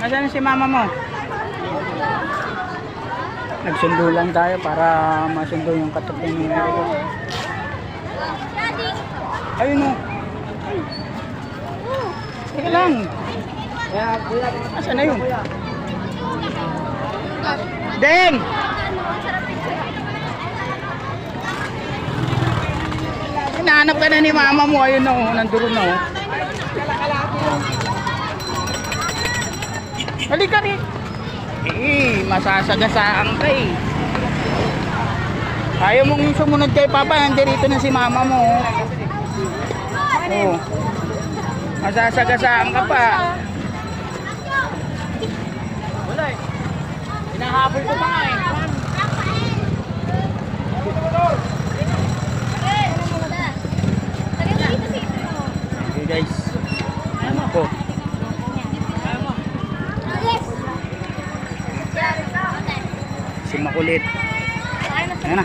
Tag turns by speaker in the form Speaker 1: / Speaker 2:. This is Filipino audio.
Speaker 1: Nasaan si mama mo? Nagsundo lang tayo para masundo yung katukin ni Eric. Ayun o. Teka lang. Asan na yun? Deng! Hinahanap ka na ni mama mo. Ayun na o. Nandoon na o. Halika rin. Eh, masasagasaan ka eh. Ayaw mong sumunod kay Papa, nandirito na si Mama mo. Oh. Masasagasaan ka pa. Wala eh. Hinahabol ko pa nga eh. Okay guys. Ano po? Makulit. Ayan na.